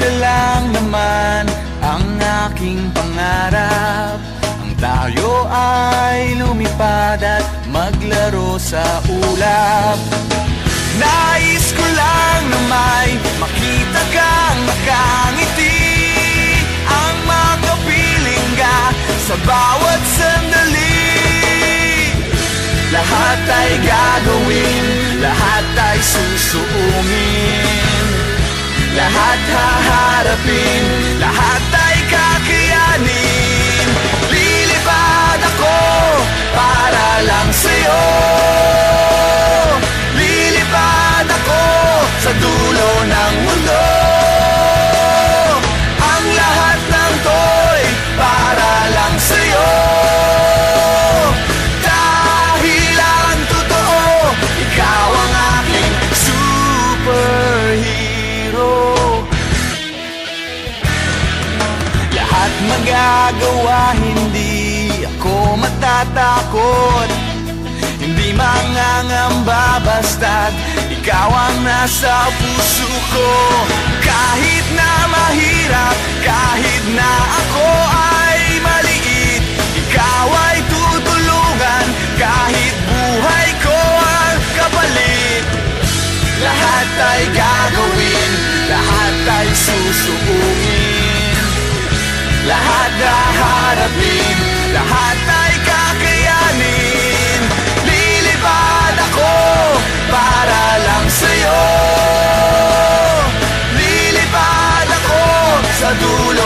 Simple lang naman ang aking pangarap. Ang tayo ay lumipad at maglaro sa ulap. Nais ko lang na may makita kang nakangiti Ang makapiling ka sa bawat sandali. Lahat ay gagawin, lahat ay susuot. Lahat haharapin, magagawa, hindi ako matatakot. Hindi mangangamba basta't ikaw ang nasa puso ko. Kahit na mahirap, kahit na ako ay maliit Ikaw ay tutulungan, kahit buhay ko ang kapalit Lahat ay gagawin, lahat ay susuungin lahat haharapin, lahat ay kakayanin Lilipad ako para lang sa'yo. Lilipad ako sa dulo